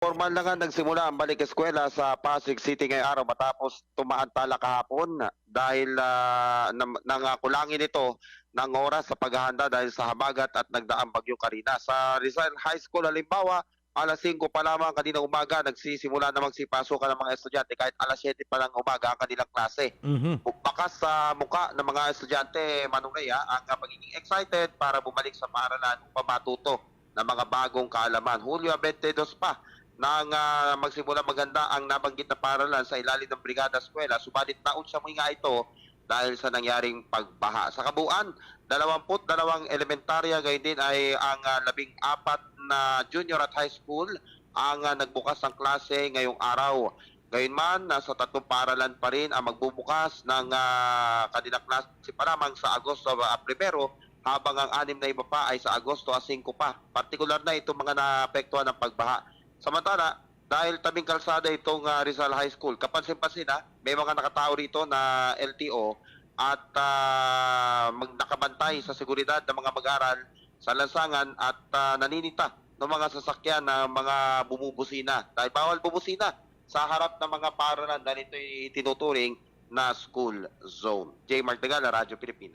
Formal na nga nagsimula ang balik eskwela sa Pasig City ngayong araw matapos tumaantala kahapon dahil uh, nangakulangin ito ng oras sa paghahanda dahil sa hamagat at nagdaang bagyo karina. Sa Rizal High School halimbawa, alas 5 pa lamang kanina umaga nagsisimula na magsipasukan ng mga estudyante kahit alas 7 pa lang umaga ang kanilang klase. Mhm. Bakas sa muka ng mga estudyante, Rhea, ang pagiging excited para bumalik sa paaralan upang matuto ng mga bagong kaalaman. Hulyo 22 pa nang uh, magsimula maganda ang nabanggit na paaralan sa ilalim ng Brigada Eskwela, subalit naun siya nga ito dahil sa nangyaring pagbaha. Sa kabuuan, 22 elementarya gayon din ay ang uh, labing apat na junior at high school ang uh, nagbukas ng klase ngayong araw. Gayunman, nasa tatlong paaralan pa rin ang magbubukas ng uh, kanilang klase pa lamang sa Agosto uh, habang ang anim na iba pa ay sa Agosto a 5 pa. Partikular na itong mga naapektuhan ng pagbaha. Samantala, dahil tabing kalsada itong uh, Rizal High School, kapansin-pansin na may mga nakatao rito na LTO at uh, magnakabantay sa seguridad ng mga mag-aral sa lansangan at uh, naninita ng mga sasakyan na mga bumubusina. Dahil bawal bumusina sa harap ng mga paralan dahil ito'y tinuturing na school zone. J. Mark Dagala, Radyo Pilipinas.